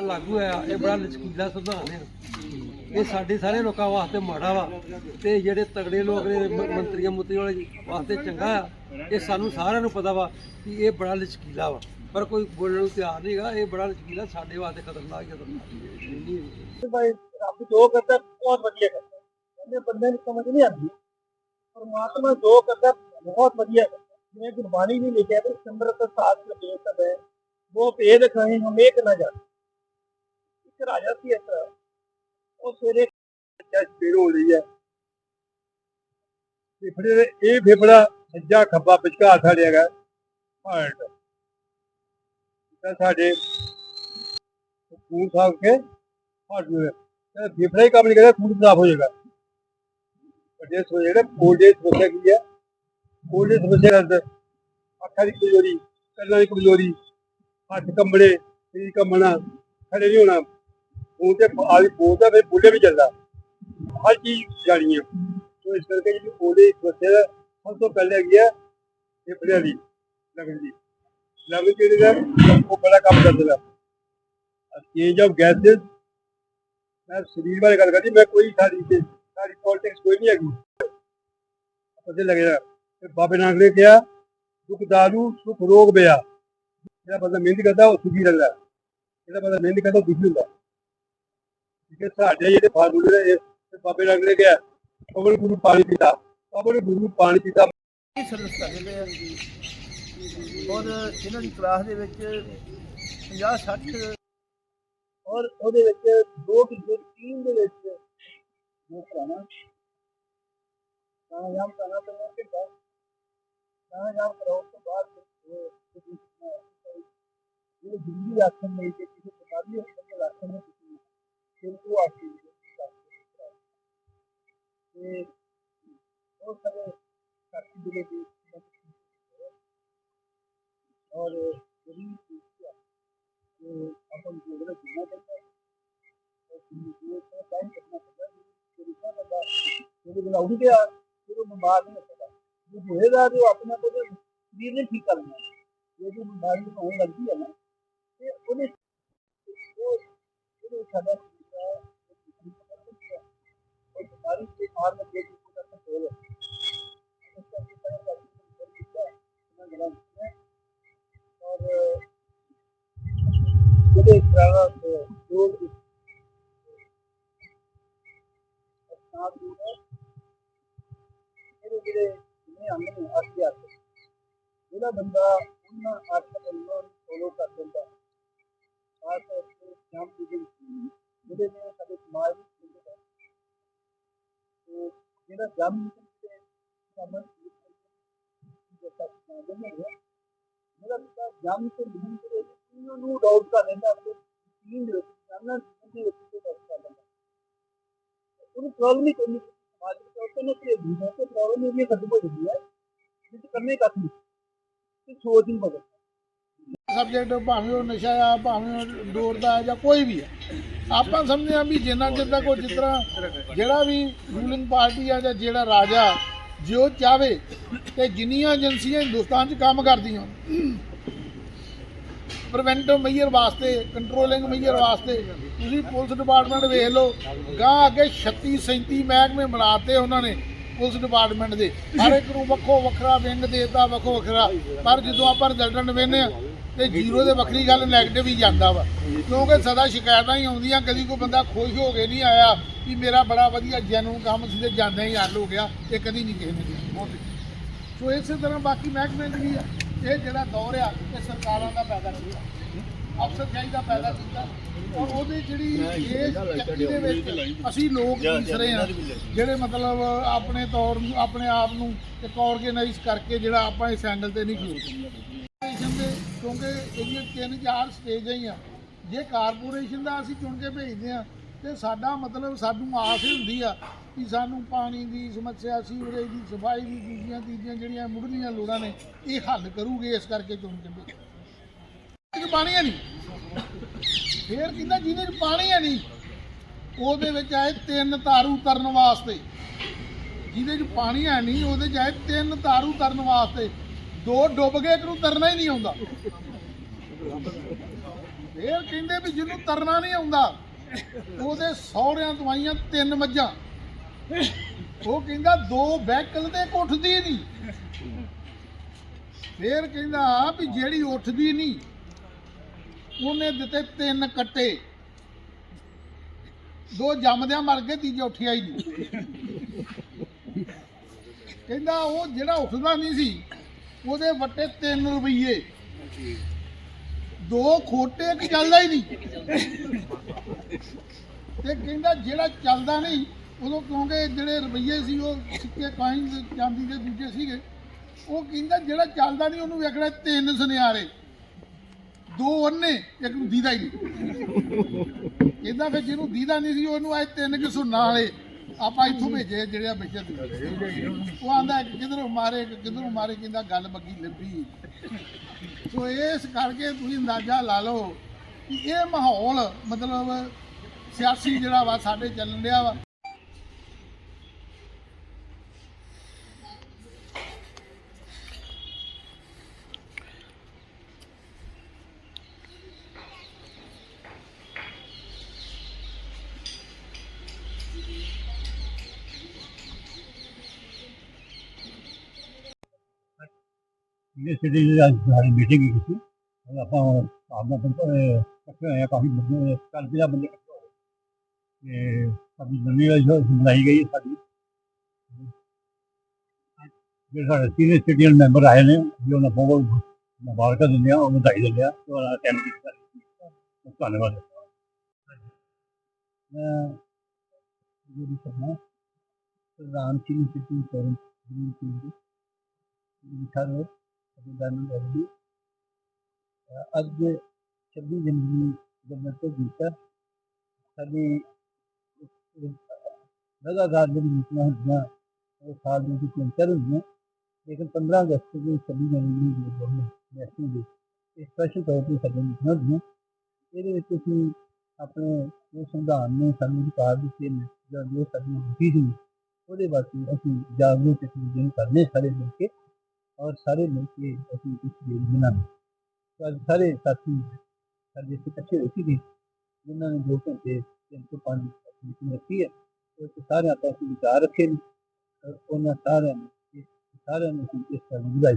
ਲਾਗੂ ਹੋਇਆ, ਇਹ ਬੜਾ ਲਚਕੀਲਾ ਸੰਵਿਧਾਨ ਹੈ। ਇਹ ਸਾਡੇ ਸਾਰੇ ਲੋਕਾਂ ਵਾਸਤੇ ਮਾੜਾ ਵਾ ਤੇ ਜਿਹੜੇ ਤਗੜੇ ਲੋਕ ਨੇ, ਮ- ਮੰਤਰੀਆਂ, ਮੁੰਤਰੀਆਂ ਵਾਲੇ ਵਾਸਤੇ ਚੰਗਾ ਆ, ਇਹ ਸਾਨੂੰ ਸਾਰਿਆਂ ਨੂੰ ਪਤਾ ਵਾ ਕਿ ਇਹ ਬੜਾ ਲਚਕੀਲਾ ਵਾ। ਪਰ ਕੋਈ ਬੋਲਣ ਨੂੰ ਤਿਆਰ ਨਹੀਂਗਾ ਇਹ ਬੜਾ ਲਚਕੀਲਾ ਸਾਡੇ ਵਾਸਤੇ ਖਤਰਨਾਕ ਹੀ ਖਤਰਨਾਕ ਹੈ। ਇੰਨੀ ਭਾਈ, ਰੱਬ ਜੋ ਕਰਦਾ, ਬਹੁਤ ਵਧੀਆ ਕਰਦਾ। ਕਹਿੰਦੇ ਬੰਦੇ ਨੂੰ ਸਮਝ ਨਹੀਂ ਆਉਂਦੀ। ਪਰਮਾਤਮਾ ਜੋ ਕਰਦਾ, ਬਹੁਤ ਵਧੀਆ ਕਰਦਾ। ਜਿਵੇਂ ਗੁਰਬਾਣੀ ਵੀ ਲਿਖਿਆ ਹੈ ਸਿਮਰਤ ਸਾਥ ਲਗੇ ਸਭ ਹੈ ਉਹ ਭੇਦ ਕਹੀਂ ਹਮ ਇੱਕ ਨਾ ਜਾਣ ਇੱਕ ਰਾਜਾ ਸੀ ਇਸ ਉਹ ਸਵੇਰੇ ਜੱਜ ਹੋ ਰਹੀ ਹੈ। ਫੇਫੜੇ ਦੇ ਇਹ ਫੇਫੜਾ ਸੱਜਾ ਖੱਬਾ ਵਿਚਕਾਰ ਸਾਡੇ ਹੈਗਾ। ਹਾਰਟ ਤਾਂ ਸਾਡੇ ਖੂਨ ਸਾਫ਼ ਕੇ ਹਾਰਟ ਨੂੰ। ਫੇਫੜਾ ਹੀ ਕੰਮ ਨਹੀਂ ਕਰਦਾ, ਖੂਨ ਖਰਾਬ ਹੋ ਜਾਏਗਾ। ਵੱਡੇ ਸੋ ਜਿਹੜੇ ਕੋਲਡੇ ਸਮੱਸਿਆ ਕੀ ਹੈ? ਕੋਲਡੇ ਸਮੱਸਿਆ ਦਾ ਅੰਦਰ ਅੱਖਾਂ ਦੀ ਕਮਜ਼ੋਰੀ, ਕੰਨਾਂ ਦੀ ਕਮਜ਼ੋਰੀ, ਹੱਥ ਕੰਬੜੇ ਸਰੀਰ ਕੰਬਣਾ, ਖੜੇ ਨਹੀਂ ਹੋਣਾ। ਉਹ ਤੇ ਆਦੀ ਬੋਲਦਾ ਫਿਰ ਬੁੱਲੇ ਵੀ ਚੱਲਦਾ ਹਰ ਚੀਜ਼ ਜਾਣੀ ਹੈ ਸੋ ਇਸ ਕਰਕੇ ਜਿਹੜੀ ਕੋਲਡੇ ਸਮੱਸਿਆ ਦਾ ਸਭ ਤੋਂ ਪਹਿਲੇ ਹੈਗੀ ਹੈ ਫੇਫੜਿਆਂ ਦੀ ਲਗਨ ਦੀ ਲਗਨ ਜਿਹੜੀ ਹੈ ਉਹ ਬੜਾ ਕੰਮ ਕਰਦਾ ਚੇਂਜ ਆਫ ਗੈਸਸ ਮੈਂ ਸਰੀਰ ਬਾਰੇ ਗੱਲ ਕਰਦੀ ਮੈਂ ਕੋਈ ਸਾਡੀ ਤੇ ਸਾਡੀ ਪੋਲਿਟਿਕਸ ਕੋਈ ਨਹੀਂ ਹੈਗੀ। ਪਤਾ ਲੱਗਿਆ ਤੇ ਬਾਬੇ ਨਾਨਕ ਨੇ ਕਿਹਾ, ਦੁੱਖ ਦਾਰੂ, ਸੁਖ ਰੋਗ ਬਿਆ ਜਿਹੜਾ ਬੰਦਾ ਮਿਹਨਤ ਕਰਦਾ, ਉਹ ਸੁਖੀ ਰਹਿੰਦਾ। ਜਿਹੜਾ ਬੰਦਾ ਮਿਹਨਤ ਕਰਦਾ, ਉਹ ਦੁਖੀ ਹੁੰਦਾ। ਠੀਕ ਹੈ ਸਾਡੇ ਜਿਹੜੇ ਫਾਰਮੂਲੇ ਨੇ ਤੇ ਬਾਬੇ ਨਾਨਕ ਨੇ ਕਿਹਾ ਪਵਨ ਗੁਰੂ ਪਾਣੀ ਪੀਤਾ ਪਵਨ ਗੁਰੂ ਪਾਣੀ ਪੀਤਾ। ਸਰਵਿਸ ਕਰਦੇ ਪਏ ਆ ਔਰ ਇਹਨਾਂ ਦੀ ਕਲਾਸ ਦੇ ਵਿੱਚ 50 60 ਔਰ ਉਹਦੇ ਵਿੱਚ ਦੋ ਕਿਲੋ ਟੀਮ ਦੇ ਵਿੱਚ ਉਹ ਕਰਾਣਾ ਕਾਮਯਾਬ ਕਰਨਾ ਤਾਂ ਉਹ ਕਿੰਦਾ ਕਾਮਯਾਬ ਕਰੋ ਤੋਂ ਬਾਅਦ ਇਹ ਜ਼ਿੰਦਗੀ ਆਖਣ ਨਹੀਂ ਕਿ ਕਿਸੇ ਬਿਮਾਰੀ ਹੋ ਸਕਦੀ ਹੈ ਆਖਣ ਨੂੰ ਕਿਸੇ ਫਿਰ ਉਹ ਆਖੀ ਤੇ ਉਹ ਸਾਰੇ ਸਾਥੀ ਜਿਹੜੇ ਦੀ और यदि अपन जोड़ना जुड़ना पड़ता है टाइम कितना पड़ता है कितना पड़ता है क्योंकि बिना उठ गया फिर वो बीमार नहीं होता जो होएगा जो अपने को जो शरीर ने ठीक करना है ये जो बीमारी होने लगती है ना ये उन्हें जो सादा और बीमारी से मार में देख को करना चाहिए ਜਿਹੜਾ ਬੰਦਾ ਉਹਨਾਂ ਅੱਠ ਨੂੰ ਫੋਲੋ ਕਰ ਦਿੰਦਾ ਖਾਸ ਤੌਰ ਤੇ ਸ਼ਾਮ ਦੀ ਜਿਹੜੀ ਜਿਹੜੇ ਨੇ ਸਾਡੇ ਸਮਾਜ ਵਿੱਚ ਹੁੰਦੇ ਨੇ ਤੇ ਜਿਹੜਾ ਜਮ ਤੇ ਸਮਝ ਜਿਹਾ ਕਿ ਨਹੀਂ ਮੇਰਾ ਪਿਤਾ ਜਮ ਤੇ ਲਿਖਣ ਦੇ ਇਹਨਾਂ ਨੂੰ ਡਾਊਟ ਕਰ ਲੈਂਦਾ ਆਪਣੇ ਟੀਮ ਦੇ ਵਿੱਚ, ਜਾਨਣਾ ਦੀ ਵਿੱਚ ਡਾਊਟ ਕਰ ਲੈਂਦਾ ਉਹਨੂੰ ਪ੍ਰੋਬਲਮ ਨਹੀਂ ਕੋਈ ਸਮਾਜ ਵਿੱਚ ਉਹ ਕਹਿੰਦੇ ਕਿ ਵੀ ਹੈ ਤੇ ਪ੍ਰੋਬਲਮ ਇਹ ਖਤਮ ਹੋ ਜਾਂਦੀ ਹੈ ਜਿੱਤ ਕਰਨੇ ਕੱਖ ਸੋਚ ਨਹੀਂ ਬਦਲ ਸਬਜੈਕਟ ਭਾਵੇਂ ਉਹ ਨਸ਼ਾ ਆ, ਭਾਵੇਂ ਉਹ ਦੌੜਦਾ ਹੈ ਜਾਂ ਕੋਈ ਵੀ ਹੈ ਆਪਾਂ ਸਮਝਦੇ ਹਾਂ ਵੀ ਜਿੰਨਾ ਚਿਰ ਤੱਕ ਉਹ ਜਿਸ ਤਰ੍ਹਾਂ ਜਿਹੜਾ ਵੀ ਰੂਲਿੰਗ ਪਾਰਟੀ ਆ ਜਾਂ ਜਿਹੜਾ ਰਾਜਾ ਜੋ ਚਾਵੇ ਤੇ ਜਿੰਨੀਆਂ ਏਜੰਸੀਆਂ ਹਿੰਦੁਸਤਾਨ 'ਚ ਕੰਮ ਕਰਦੀਆਂ ਪ੍ਰੀਵੈਂਟਿਵ ਮੇਜਰ ਵਾਸਤੇ ਕੰਟਰੋਲਿੰਗ ਮੇਜਰ ਵਾਸਤੇ, ਤੁਸੀਂ ਪੁਲਿਸ ਡਿਪਾਰਟਮੈਂਟ ਵੇਖ ਲਓ ਗਾਂ ਅੱਗੇ 36 37 ਮਹਿਕਮੇ ਬਣਾਤੇ ਉਹਨਾਂ ਨੇ। ਪੁਲਿਸ ਡਿਪਾਰਟਮੈਂਟ ਦੇ। ਹਰ ਇੱਕ ਨੂੰ ਵੱਖੋ ਵੱਖਰਾ ਵਿੰਗ ਦੇਤਾ, ਵੱਖੋ ਵੱਖਰਾ। ਪਰ ਜਦੋਂ ਆਪਾਂ ਰਿਜ਼ਲਟ ਵੇਖਦੇ ਆ ਤੇ ਜ਼ੀਰੋ ਦੇ ਵੱਖਰੀ ਗੱਲ ਨੈਗੇਟਿਵ ਹੀ ਜਾਂਦਾ ਵਾ। ਕਿਉਂਕਿ ਸਦਾ ਸ਼ਿਕਾਇਤਾਂ ਹੀ ਆਉਂਦੀਆਂ, ਕਦੀ ਕੋਈ ਬੰਦਾ ਖੁਸ਼ ਹੋ ਕੇ ਨਹੀਂ ਆਇਆ ਕਿ ਮੇਰਾ ਬੜਾ ਵਧੀਆ ਜੈਨੂਨ ਕੰਮ ਸੀ ਤੇ ਜਾਂਦਾ ਹੀ ਹੱਲ ਹੋ ਗਿਆ, ਇਹ ਕਦੀ ਨਹੀਂ ਕਿਸੇ ਨੇ ਬਹੁਤ ਸੋ ਇਸੇ ਤਰ੍ਹਾਂ ਬਾਕੀ ਮਹਿਕਮੇ 'ਚ ਵੀ ਆ। ਇਹ ਜਿਹੜਾ ਦੌਰ ਆ, ਇਹ ਸਰਕਾਰਾਂ ਦਾ ਪੈਦਾ ਕੀਤਾ ਅਫਸਰਸ਼ਾਹੀ ਦਾ ਪੈਦਾ ਕੀਤਾ। ਔਰ ਉਹਦੇ ਜਿਹੜੀ ਇਸ ਚੱਕੀ ਦੇ ਵਿੱਚ ਅਸੀਂ ਲੋਕ ਇਸ ਰਹੇ ਆ ਜਿਹੜੇ ਮਤਲਬ ਆਪਣੇ ਤੌਰ ਨੂੰ ਆਪਣੇ ਆਪ ਨੂੰ ਇੱਕ ਆਰਗੇਨਾਈਜ਼ ਕਰਕੇ ਜਿਹੜਾ ਆਪਾਂ ਇਸ ਐਂਗਲ ਤੇ ਨਹੀਂ ਖਲੋਤੇ ਦੇ ਕਿਉਂਕਿ ਇਹਦੀਆਂ ਤਿੰਨ ਚਾਰ ਸਟੇਜਾਂ ਹੀ ਆ। ਜੇ ਕਾਰਪੋਰੇਸ਼ਨ ਦਾ ਅਸੀਂ ਚੁਣ ਕੇ ਭੇਜਦੇ ਆ ਤੇ ਸਾਡਾ ਮਤਲਬ ਸਾਨੂੰ ਆਸ ਹੀ ਹੁੰਦੀ ਆ ਕਿ ਸਾਨੂੰ ਪਾਣੀ ਦੀ ਸਮੱਸਿਆ ਸੀਵਰੇਜ ਦੀ ਸਫ਼ਾਈ ਦੀ ਦੂਜੀਆਂ ਤੀਜੀਆਂ ਜਿਹੜੀਆਂ ਮੁੱਢਲੀਆਂ ਲੋੜਾਂ ਨੇ ਇਹ ਹੱਲ ਕਰੂਗੇ ਇਸ ਕਰਕੇ ਚੁਣ ਕੇ ਭੇਜਦੇ ਕਿ ਪਾਣੀ ਹੈ ਨਹੀਂ ਫੇਰ ਕਹਿੰਦਾ ਜਿਹਦੇ ਚ ਪਾਣੀ ਹੈ ਨਹੀਂ ਉਹਦੇ ਵਿੱਚ ਆਏ ਤਿੰਨ ਤਾਰੂ ਤਰਨ ਵਾਸਤੇ। ਜਿਹਦੇ ਚ ਪਾਣੀ ਹੈ ਨਹੀਂ ਉਹਦੇ ਚ ਆਏ ਤਿੰਨ ਤਾਰੂ ਤਰਨ ਵਾਸਤੇ। ਦੋ ਡੁੱਬ ਗਏ ਇੱਕ ਨੂੰ ਤਰਨਾ ਹੀ ਨਹੀਂ ਆਉਂਦਾ। ਫੇਰ ਕਹਿੰਦੇ ਵੀ ਜਿਹਨੂੰ ਤਰਨਾ ਨਹੀਂ ਆਉਂਦਾ, ਉਹਦੇ ਸਹੁਰਿਆਂ ਤੋਂ ਤਿੰਨ ਮੱਝਾਂ। ਉਹ ਕਹਿੰਦਾ ਦੋ ਬੈਕਲ ਤੇ ਇੱਕ ਉੱਠਦੀ ਨਹੀਂ ਫੇਰ ਕਹਿੰਦਾ ਵੀ ਜਿਹੜੀ ਉੱਠਦੀ ਨਹੀਂ ਉਹਨੇ ਦਿੱਤੇ ਤਿੰਨ ਕੱਟੇ। ਦੋ ਜੰਮਦਿਆਂ ਮਰ ਗਏ, ਤੀਜੇ ਉੱਠਿਆ ਹੀ ਨਹੀਂ ਕਹਿੰਦਾ ਉਹ ਜਿਹੜਾ ਉੱਠਦਾ ਨਹੀਂ ਸੀ, ਉਹਦੇ ਵੱਟੇ 3 ਰੁਪਏ ਦੋ ਖੋਟੇ, ਇੱਕ ਚੱਲਦਾ ਹੀ ਨਹੀਂ ਤੇ ਕਹਿੰਦਾ ਜਿਹੜਾ ਚੱਲਦਾ ਨਹੀਂ ਉਦੋਂ ਕਿਉਂਕਿ ਜਿਹੜੇ ਰੁਪਈਏ ਸੀ, ਉਹ ਸਿੱਕੇ ਕਾਇਨ ਚਾਂਦੀ ਦੇ ਦੂਜੇ ਸੀਗੇ। ਉਹ ਕਹਿੰਦਾ ਜਿਹੜਾ ਚੱਲਦਾ ਨਹੀਂ ਉਹਨੂੰ ਵੇਖਣਾ ਤਿੰਨ ਸੁਨਿਆਰੇ। ਦੋ ਅੰਨੇ ਇੱਕ ਨੂੰ ਦੀਦਾ ਹੀ ਨਹੀਂ। ਕਹਿੰਦਾ ਫਿਰ ਜਿਹਨੂੰ ਦੀਦਾ ਨਹੀਂ ਸੀ, ਉਹਨੂੰ ਅੱਜ ਤਿੰਨ ਕਿ ਸੁਣਨਾ ਵਾਲੇ, ਆਪਾਂ ਇੱਥੋਂ ਭੇਜੇ ਜਿਹੜੇ ਆ ਬੱਚੇ ਉਹ ਆਂਦਾ ਕਿਧਰੋਂ ਮਾਰੇ ਕਿਧਰੋਂ ਮਾਰੇ, ਕਹਿੰਦਾ ਗੱਲ ਬੱਗੀ ਲੱਭੀ। ਸੋ ਇਸ ਕਰਕੇ ਤੁਸੀਂ ਅੰਦਾਜ਼ਾ ਲਾ ਲਓ ਕਿ ਇਹ ਮਾਹੌਲ ਮਤਲਬ ਸਿਆਸੀ ਜਿਹੜਾ ਵਾ ਸਾਡੇ ਚੱਲਣ ਰਿਹਾ ਵਾ ਇਹ ਸਿਟੀ ਦੀ ਅੱਜ ਸਾਡੀ ਮੀਟਿੰਗ ਹੀ ਸੀ ਉਹ ਆਪਾਂ ਆਪਣਾ ਬੰਦੇ ਇਕੱਠੇ ਹੋਏ ਆ ਕਾਫੀ ਬੰਦੇ ਕੱਲ ਦੇ ਬੰਦੇ ਇਕੱਠੇ ਹੋਏ ਤੇ ਸਾਡੀ ਨਵੀਂ ਵਾਲੀ ਜੋ ਬਣਾਈ ਗਈ ਹੈ ਸਾਡੀ ਜਿਹੜੇ ਸਾਡੇ ਸੀਨੀਅਰ ਸਿਟੀਜ਼ਨ ਮੈਂਬਰ ਆਏ ਨੇ ਜੀ ਉਹਨਾਂ ਨੂੰ ਬਹੁਤ ਮੁਬਾਰਕਾਂ ਦਿੰਦੇ ਆ ਉਹ ਵਧਾਈ ਦਿੰਦੇ ਆ ਤੇ ਉਹਨਾਂ ਅਟੈਂਡ ਕੀਤਾ ਧੰਨਵਾਦ ਮੈਂ ਜਿਹੜੀ ਕਰਨਾ ਪ੍ਰਧਾਨ ਸਿੰਘ ਸਿਟੀ ਫੋਰਮ ਦੀ ਟੀਮ ਲਿਖਾ ਰੋ ਅਭਿਦਾਨ ਰੈਡੀ ਅੱਜ 26 ਜਨਵਰੀ ਦਾ ਮਤਲਬ ਕੀਤਾ ਸਾਡੀ ਲਗਾਤਾਰ ਜਿਹੜੀ ਮੀਟਿੰਗਾਂ ਹੁੰਦੀਆਂ ਉਹ ਸਾਲ ਦੀ ਤਿੰਨ ਚਾਰ ਹੁੰਦੀਆਂ ਲੇਕਿਨ 15 ਅਗਸਤ ਨੂੰ 26 ਜਨਵਰੀ ਨੂੰ ਜੋ ਨੈਸ਼ਨਲ ਡੇ ਇਹ ਸਪੈਸ਼ਲ ਤੌਰ ਤੇ ਸਾਡੀਆਂ ਮੀਟਿੰਗਾਂ ਹੁੰਦੀਆਂ ਇਹਦੇ ਵਿੱਚ ਅਸੀਂ ਆਪਣੇ ਜੋ ਸੰਵਿਧਾਨ ਨੇ ਸਾਨੂੰ ਅਧਿਕਾਰ ਦਿੱਤੇ ਨੇ ਜਾਂ ਜੋ ਸਾਡੀਆਂ ਡਿਊਟੀ ਸੀ ਉਹਦੇ ਵਾਸਤੇ ਅਸੀਂ ਜਾਗਰੂਕ ਇੱਕ ਦੂਜੇ ਨੂੰ ਕਰਨੇ ਸਾਰੇ ਮਿਲ ਕੇ ਔਰ ਸਾਰੇ ਮਿਲ ਕੇ ਅਸੀਂ ਇਸ ਦਿਨ ਮਨਾਉਂਦੇ ਤਾਂ ਸਾਰੇ ਸਾਥੀ, ਸਾਡੇ ਇੱਥੇ ਇਕੱਠੇ ਹੋਏ ਸੀਗੇ, ਜਿਨ੍ਹਾਂ ਨੇ ਦੋ ਘੰਟੇ ਤਿੰਨ ਤੋਂ ਪੰਜ ਮੀਟਿੰਗ ਰੱਖੀ ਹੈ, ਉਹ ਸਾਰਿਆਂ ਤੋਂ ਅਸੀਂ ਵਿਚਾਰ ਰੱਖੇ ਨੇ ਔਰ ਉਹਨਾਂ ਸਾਰਿਆਂ ਨੇ, ਸਾਰਿਆਂ ਨੂੰ ਅਸੀਂ ਇਸ ਤਰ੍ਹਾਂ ਵਧਾਈ